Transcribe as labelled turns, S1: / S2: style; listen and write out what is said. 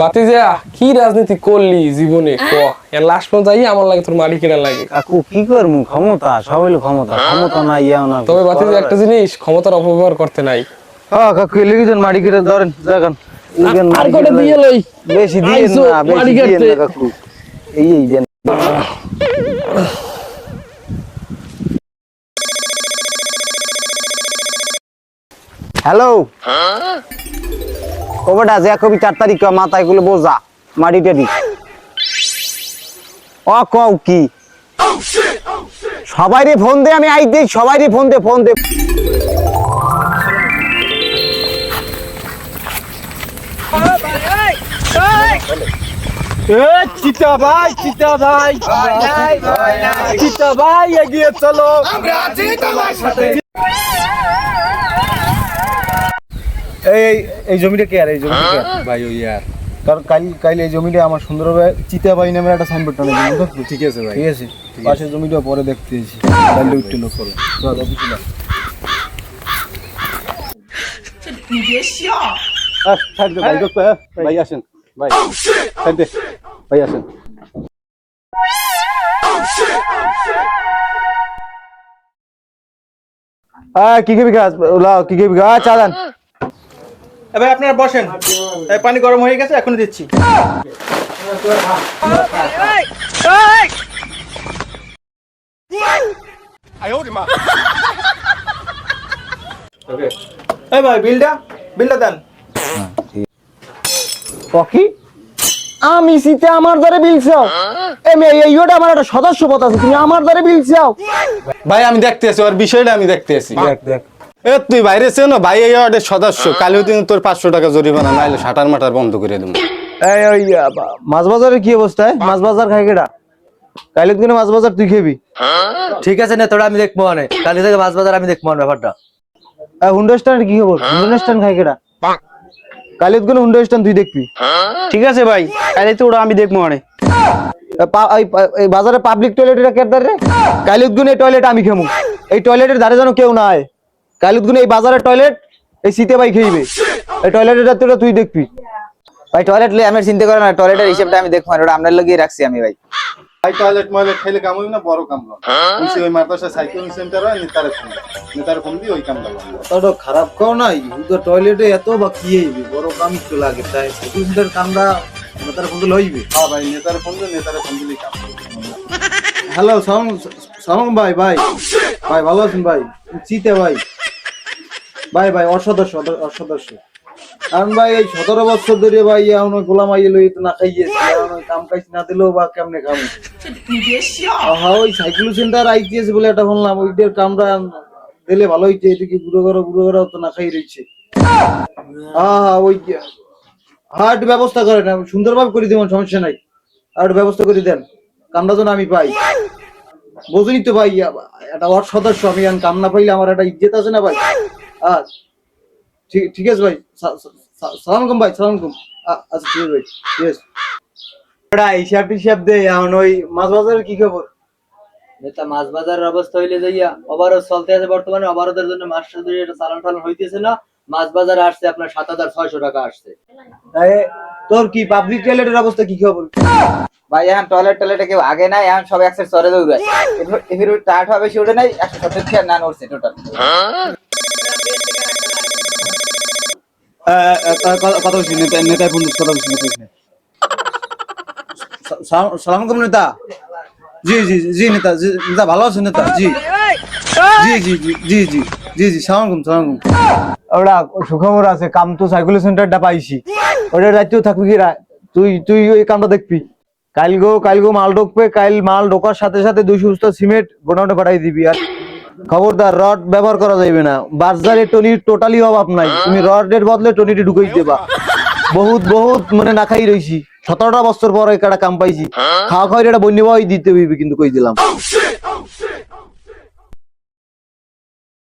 S1: বাতি যে কি রাজনীতি করলি জীবনে? এর লাশ পর্যন্ত যাই আমার লাগে তোর মারি কেনা লাগে।
S2: কাকু কি করমু? ক্ষমতা? সবাই ক্ষমতা। ক্ষমতা নাই ইয়া না।
S1: তবে বাতি যে একটা জিনিস ক্ষমতার অপব্যবহার করতে নাই।
S2: হ্যাঁ কাকু লিখিছেন ধরেন? দেখেন।
S1: আর কটা দিয়ে লই?
S2: বেশি দিয়ে না বেশি দিয়ে না কাকু। এই এই দেন। হ্যালো ওটা যে কবি চার তারিখ মাথায়গুলো বোঝা মাটি দি অ কও কি? সবাইরে ফোন দে আমি আইতে সবাইরে ফোন দে ফোন দে।
S3: চিতা ভাই চিতা ভাই। চলো। এই- এই জমিটা কে আর? এই জমিটা কে
S4: ভাই ওই আর
S3: কারণ কাল কাল এই জমিটা আমার সুন্দরভাবে চিতা ভাই নামের একটা সাইনবোর্ড টানা জমি
S4: ঠিক আছে ভাই।
S3: ঠিক আছে। পাশের জমিটা পরে দেখতে এসেছি কাল উঠতে লোক করে চল অফিসে
S4: দে ভাই ভাই। আসেন ভাই। ভাই আসেন।
S3: হ্যাঁ কি খাবি গাছ লাও কি খাবি গাছ চালান
S5: এ ভাই আপনারা বসেন। এই পানি গরম হয়ে গেছে এখনই দিচ্ছি। এই ভাই বিলটা বিলটা দেন।
S3: পকি আমি সিতে আমার দ্বারে বিল চাও। এ মে এই ইয়োটা আমার একটা সদস্য পদ আছে তুমি আমার দ্বারে বিল চাও।
S4: ভাই আমি দেখতে আছি ওর বিষয়টা আমি দেখতে আছি।
S3: দেখ দেখ।
S4: এ তুই বাইরে ছিল না ভাই এই ওয়ার্ডের সদস্য। কালিও দিন তোর পাঁচশো টাকা জরিমানা নাইলে শাটার মাটার বন্ধ করে দেবো।
S3: এই ওই মাছ বাজারের কি অবস্থা মাছ বাজার খাই কেডা? কাইলে দিনে মাছ বাজার তুই খাবি?
S6: ঠিক আছে না তোরা আমি দেখব মানে কালি থেকে মাছ বাজার আমি দেখব ব্যাপারটা।
S3: হুন্ডা স্ট্যান্ড কি খবর? হুন্ডা স্ট্যান্ড খাই কেডা? কাইলে দিনে হুন্ডা স্ট্যান্ড তুই দেখবি।
S2: ঠিক আছে ভাই। কাইলে তো ওটা আমি দেখব মানে
S3: পা- এই পা- বাজারে পাবলিক টয়লেট এটা কেদার রে? কাইলে দিনে এই টয়লেট আমি খামু। এই টয়লেটের ধারে যেন কেউ না আয়। কাইলে দিনে এই বাজারের টয়লেট এই শীতে ভাই খাইবে। এই টয়লেটের তোরা তুই দেখবি।
S6: ভাই টয়লেট লই আমি চিন্তা করে না টয়লেটের হিসাবটা আমি দেখব মানে ওটা আপনার লাগিয়ে রাখছি আমি ভাই।
S4: ভাই টয়লেট ময়লেট খেলে কাম হইবে না বড় কাম লন বলছি ওই মাদ্রাসা সাইকেল সেন্টার হয় নেতারে ফোন। নেতারে ফোন দিয়ে ওই কামটা লন
S3: তোর খারাপ খাও নাই তো টয়লেটে এত বা কি হইবে বড় কাম একটু লাগে তাই সেকেন্ডের কামটা তার ফোন লইবে
S4: হ্যাঁ ভাই নেতারে ফোন দিয়ে নেতারে ফোন কাম
S3: হ্যালো সালাম সালাম ভাই ভাই। ভাই ভালো আছেন ভাই? চিতে ভাই। ভাই ভাই অসদস্য অসদস্য। কারণ ভাই এই সতেরো বছর ধরে ভাই এখন গোলাম আইয়ে লই না খাইয়েছি কাম কাজ না দিলেও বা কেমনে হ্যাঁ ওই সাইকেল সেন্টার আইটিএস বলে একটা শুনলাম ওইটার কামটা দিলে ভালো হইছে এদিকে বুড়ো ঘর বুড়ো ঘর তো না খাই রয়েছে হ্যাঁ হ্যাঁ ওই একটু ব্যবস্থা করেন সুন্দরভাবে করে দেবেন সমস্যা নাই। একটু ব্যবস্থা করে দেন কামটা যেন আমি পাই। বোঝেনি তো ভাই একটা ওয়ার্ড সদস্য আমি কাম না পাইলে আমার একটা ইজ্জত আছে না ভাই? ঠিক ঠিক আছে ভাই। সালাম আলাইকুম ভাই সালাম আলাইকুম। আচ্ছা ঠিক আছে ভাই হিসাব টিসাব দে এখন ওই মাছ বাজারের কি খবর?
S6: নেতা মাছ বাজারের অবস্থা হইলে যাইয়া অবারও চলতে আছে বর্তমানে জন্য মাছ সাজুরি এটা চালান টালান হইতেছে না। মাছ বাজারে আসছে আপনার সাত হাজার ছয়শো টাকা আসছে।
S3: তাই তোর কি পাবলিক টয়লেটের অবস্থা কি খবর?
S6: ভাই এখন টয়লেট টয়লেটে কেউ আগে নাই এখন সব একসাথে দৌড়ায় হবে ওঠে নাই একশো সত্তর থেকে না নড়ছে টোটাল
S3: কথা বলছি নেতা নেতায় ফোন কথা বলছি সালাম আলাইকুম নেতা। জি জি জি নেতা জি নেতা ভালো আছেন নেতা? জি। জি জি জি জি জি জি জি সালাম আলাইকুম সালাম আলাইকুম। ওটা সুখবর আছে কাম তো সাইকেল সেন্টারটা পাইছি। ওটার দায়িত্ব থাকবি কি রা- তুই তুই ওই কামটা দেখবি। কাল গো কাল গো মাল ঢুকবে কাল মাল ঢোকার সাথে সাথে দুইশো বস্তা সিমেন্ট গোডাউনে পাঠাই দিবি আর খবরদার রড ব্যবহার করা যাবে না। বাজারে টনি টোটালি অভাব নাই। তুমি রডের বদলে টনিটি ঢুকাই দেবা। বহুত বহুত মানে না খাই রইছি। সতেরোটা বছর পর একটা কাম পাইছি। খাওয়া খাওয়ার এটা বন্যবাই দিতে হইবে কিন্তু কই দিলাম।